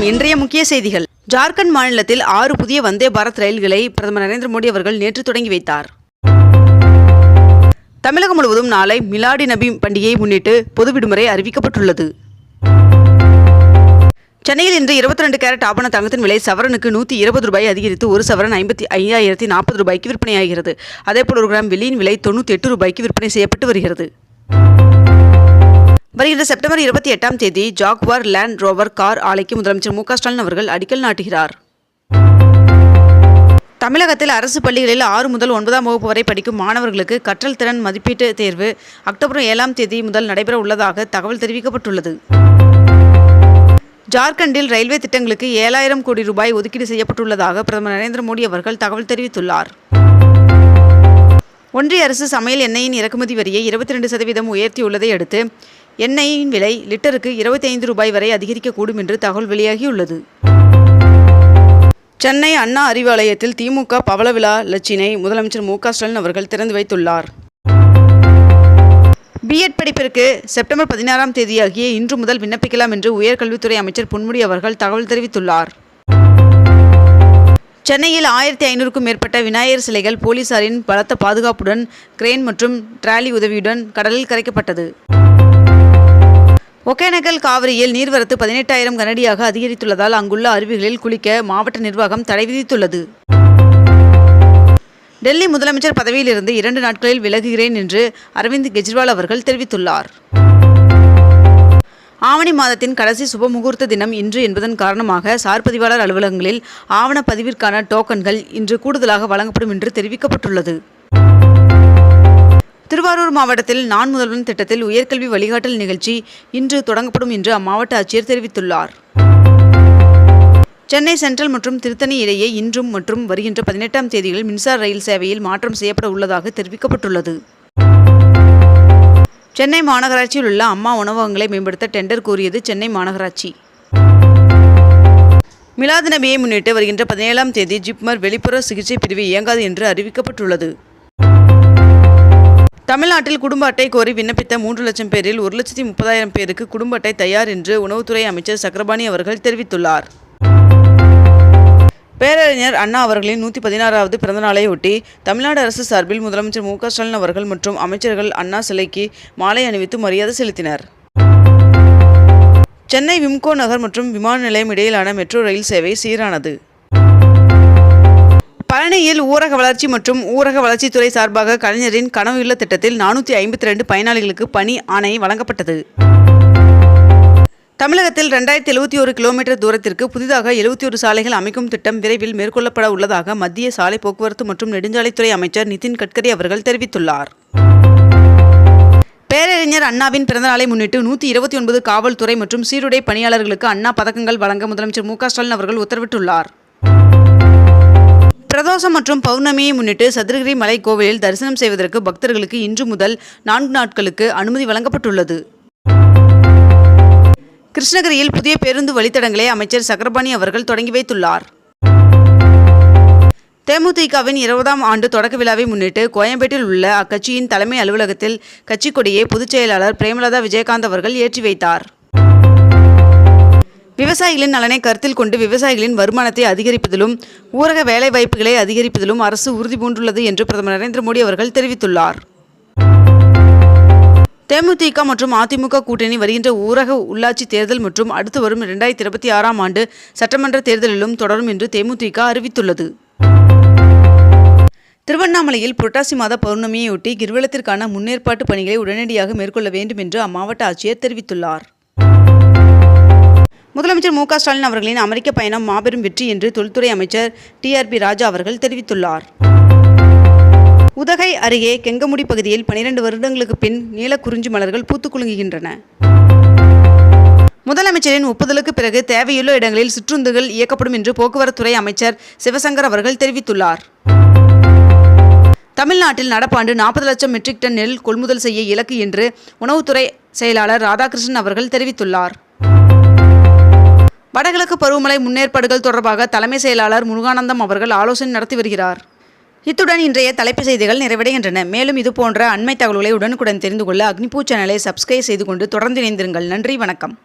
வணக்கம். இன்றைய முக்கிய செய்திகள். ஜார்க்கண்ட் மாநிலத்தில் ஆறு புதிய வந்தே பாரத் ரயில்களை பிரதமர் நரேந்திர மோடி அவர்கள் நேற்று தொடங்கி வைத்தார். தமிழகம் முழுவதும் நாளை மிலாடி நபி பண்டிகையை முன்னிட்டு பொது விடுமுறை அறிவிக்கப்பட்டுள்ளது. சென்னையில் இன்று இருபத்தி ரெண்டு கேரட் ஆபண தங்கத்தின் விலை சவரனுக்கு நூற்றி இருபது ரூபாய் அதிகரித்து ஒரு சவரன் ஐம்பத்தி ஐயாயிரத்தி நாற்பது ரூபாய்க்கு விற்பனையாகிறது. அதேபோல் ஒரு கிராம் வெள்ளியின் விலை தொண்ணூற்றி எட்டு ரூபாய்க்கு விற்பனை செய்யப்பட்டு வருகிறது. வருகின்ற செப்டம்பர் இருபத்தி எட்டாம் தேதி ஜாக்வார் லேண்ட் ரோவர் கார் ஆலைக்கு முதலமைச்சர் மு க ஸ்டாலின் அவர்கள் அடிக்கல் நாட்டுகிறார். தமிழகத்தில் அரசு பள்ளிகளில் ஆறு முதல் ஒன்பதாம் வகுப்பு வரை படிக்கும் மாணவர்களுக்கு கற்றல் திறன் மதிப்பீட்டு தேர்வு அக்டோபர் ஏழாம் தேதி முதல் நடைபெற உள்ளதாக தகவல் தெரிவிக்கப்பட்டுள்ளது. ஜார்க்கண்டில் ரயில்வே திட்டங்களுக்கு ஏழாயிரம் கோடி ரூபாய் ஒதுக்கீடு செய்யப்பட்டுள்ளதாக பிரதமர் நரேந்திர மோடி அவர்கள் தகவல் தெரிவித்துள்ளார். ஒன்றிய அரசு சமையல் எண்ணெயின் இறக்குமதி வரியை இருபத்தி ரெண்டு சதவீதம் உயர்த்தியுள்ளதை அடுத்து எண்ணெயின் விலை லிட்டருக்கு இருபத்தி ஐந்து ரூபாய் வரை அதிகரிக்கக்கூடும் என்று தகவல் வெளியாகியுள்ளது. சென்னை அண்ணா அறிவாலயத்தில் திமுக பவள விழா லட்சினை முதலமைச்சர் மு ஸ்டாலின் அவர்கள் திறந்து வைத்துள்ளார். பிஎட் படிப்பிற்கு செப்டம்பர் பதினாறாம் தேதியாகிய இன்று முதல் விண்ணப்பிக்கலாம் என்று உயர்கல்வித்துறை அமைச்சர் பொன்முடி அவர்கள் தகவல் தெரிவித்துள்ளார். சென்னையில் ஆயிரத்தி ஐநூறுக்கும் மேற்பட்ட விநாயகர் சிலைகள் போலீசாரின் பலத்த பாதுகாப்புடன் கிரேன் மற்றும் டிராலி உதவியுடன் கடலில் கரைக்கப்பட்டது. ஒகேனக்கல் காவிரியில் நீர்வரத்து பதினெட்டாயிரம் கனடியாக அதிகரித்துள்ளதால் அங்குள்ள அருவிகளில் குளிக்க மாவட்ட நிர்வாகம் தடை விதித்துள்ளது. டெல்லி முதலமைச்சர் பதவியிலிருந்து இரண்டு நாட்களில் விலகுகிறேன் என்று அரவிந்த் கெஜ்ரிவால் அவர்கள் தெரிவித்துள்ளார். ஆவணி மாதத்தின் கடைசி சுப முகூர்த்த தினம் இன்று என்பதன் காரணமாக சார் பதிவாளர் அலுவலகங்களில் ஆவணப்பதிவிற்கான டோக்கன்கள் இன்று கூடுதலாக வழங்கப்படும் என்று தெரிவிக்கப்பட்டுள்ளது. திருவாரூர் மாவட்டத்தில் நான் முதல்வன் திட்டத்தில் உயர்கல்வி வழிகாட்டல் நிகழ்ச்சி இன்று தொடங்கப்படும் என்று அம்மாவட்ட ஆட்சியர் தெரிவித்துள்ளார். சென்னை சென்ட்ரல் மற்றும் திருத்தணி இடையே இன்றும் மற்றும் வருகின்ற பதினெட்டாம் தேதிகளில் மின்சார ரயில் சேவையில் மாற்றம் செய்யப்பட உள்ளதாக தெரிவிக்கப்பட்டுள்ளது. சென்னை மாநகராட்சியில் உள்ள அம்மா உணவகங்களை மேம்படுத்த டெண்டர் கோரியது சென்னை மாநகராட்சி. மிலாது நபியை முன்னிட்டு வருகின்ற பதினேழாம் தேதி ஜிப்மர் வெளிப்புற சிகிச்சை பிரிவு இயங்காது என்று அறிவிக்கப்பட்டுள்ளது. தமிழ்நாட்டில் குடும்ப அட்டை கோரி விண்ணப்பித்த மூன்று லட்சம் பேரில் ஒரு லட்சத்தி முப்பதாயிரம் பேருக்கு குடும்ப அட்டை தயார் என்று உணவுத்துறை அமைச்சர் சக்கரபாணி அவர்கள் தெரிவித்துள்ளார். பேரறிஞர் அண்ணா அவர்களின் நூற்றி பதினாறாவது பிறந்தநாளை ஒட்டி தமிழ்நாடு அரசு சார்பில் முதலமைச்சர் மு ஸ்டாலின் அவர்கள் மற்றும் அமைச்சர்கள் அண்ணா சிலைக்கு மாலை அணிவித்து மரியாதை செலுத்தினர். சென்னை விம்கோ நகர் மற்றும் விமான நிலையம் இடையிலான மெட்ரோ ரயில் சேவை சீரானது. பழனியில் ஊரக வளர்ச்சி மற்றும் ஊரக வளர்ச்சித்துறை சார்பாக கலைஞரின் கனவுள்ள திட்டத்தில் நானூற்றி ஐம்பத்தி ரெண்டு பயனாளிகளுக்கு பணி ஆணை வழங்கப்பட்டது. தமிழகத்தில் ரெண்டாயிரத்தி எழுபத்தி ஒரு கிலோமீட்டர் தூரத்திற்கு புதிதாக எழுபத்தி ஒரு சாலைகள் அமைக்கும் திட்டம் விரைவில் மேற்கொள்ளப்பட உள்ளதாக மத்திய சாலை போக்குவரத்து மற்றும் நெடுஞ்சாலைத்துறை அமைச்சர் நிதின் கட்கரி அவர்கள் தெரிவித்துள்ளார். பேரறிஞர் அண்ணாவின் பிறந்தநாளை முன்னிட்டு நூற்றி இருபத்தி ஒன்பது காவல்துறை மற்றும் சீருடை பணியாளர்களுக்கு அண்ணா பதக்கங்கள் வழங்க முதலமைச்சர் மு க ஸ்டாலின் அவர்கள் உத்தரவிட்டுள்ளார். பிரதோஷம் மற்றும் பௌர்ணமியை முன்னிட்டு சதுரகிரி மலை கோவிலில் தரிசனம் செய்வதற்கு பக்தர்களுக்கு இன்று முதல் நான்கு நாட்களுக்கு அனுமதி வழங்கப்பட்டுள்ளது. கிருஷ்ணகிரியில் புதிய பேருந்து வழித்தடங்களை அமைச்சர் சக்கரபாணி அவர்கள் தொடங்கி வைத்துள்ளார். தேமுதிகவின் இருபதாம் ஆண்டு தொடக்க விழாவை முன்னிட்டு கோயம்பேட்டில் உள்ள அக்கட்சியின் தலைமை அலுவலகத்தில் கட்சி கொடியை பொதுச் செயலாளர் பிரேமலதா விஜயகாந்த் அவர்கள் ஏற்றி வைத்தார். விவசாயிகளின் நலனை கருத்தில் கொண்டு விவசாயிகளின் வருமானத்தை அதிகரிப்பதிலும் ஊரக வேலைவாய்ப்புகளை அதிகரிப்பதிலும் அரசு உறுதி பூண்டுள்ளது என்று பிரதமர் நரேந்திர மோடி அவர்கள் தெரிவித்துள்ளார். தேமுதிக மற்றும் அதிமுக கூட்டணி வருகின்ற ஊரக உள்ளாட்சி தேர்தல் மற்றும் அடுத்து வரும் இரண்டாயிரத்தி இருபத்தி ஆறாம் ஆண்டு சட்டமன்ற தேர்தலிலும் தொடரும் என்று தேமுதிக அறிவித்துள்ளது. திருவண்ணாமலையில் புரட்டாசி மாத பௌர்ணமியையொட்டி கிரிவலத்திற்கான முன்னேற்பாட்டு பணிகளை உடனடியாக மேற்கொள்ள வேண்டும் என்று அம்மாவட்ட ஆட்சியர் தெரிவித்துள்ளார். முதலமைச்சர் மு க ஸ்டாலின் அவர்களின் அமெரிக்க பயணம் மாபெரும் வெற்றி என்று தொல்துறை அமைச்சர் டிஆர்பி ராஜா அவர்கள் தெரிவித்துள்ளார். உதகை அருகே கெங்கமுடி பகுதியில் பனிரெண்டு வருடங்களுக்கு பின் நீலக்குறிஞ்சி மலர்கள் பூத்து குலுங்குகின்றன. முதலமைச்சரின் ஒப்புதலுக்கு பிறகு தேவையுள்ள இடங்களில் சிற்றுந்துகள் இயக்கப்படும் என்று போக்குவரத்துறை அமைச்சர் சிவசங்கர் அவர்கள் தெரிவித்துள்ளார். தமிழ்நாட்டில் நடப்பாண்டு நாற்பது லட்சம் மெட்ரிக் டன் நெல் கொள்முதல் செய்ய இலக்கு என்று உணவுத்துறை செயலாளர் ராதாகிருஷ்ணன் அவர்கள் தெரிவித்துள்ளார். வடகிழக்கு பருவமழை முன்னேற்பாடுகள் தொடர்பாக தலைமை செயலாளர் முருகானந்தம் அவர்கள் ஆலோசனை நடத்தி வருகிறார். இத்துடன் இன்றைய தலைப்பு செய்திகள் நிறைவடைகின்றன. மேலும் இது போன்ற அண்மை தகவல்களை உடனுக்குடன் தெரிந்து கொள்ள அக்னிபூ சேனலை சப்ஸ்கிரைப் செய்து கொண்டு தொடர்ந்து இணைந்திருங்கள். நன்றி வணக்கம்.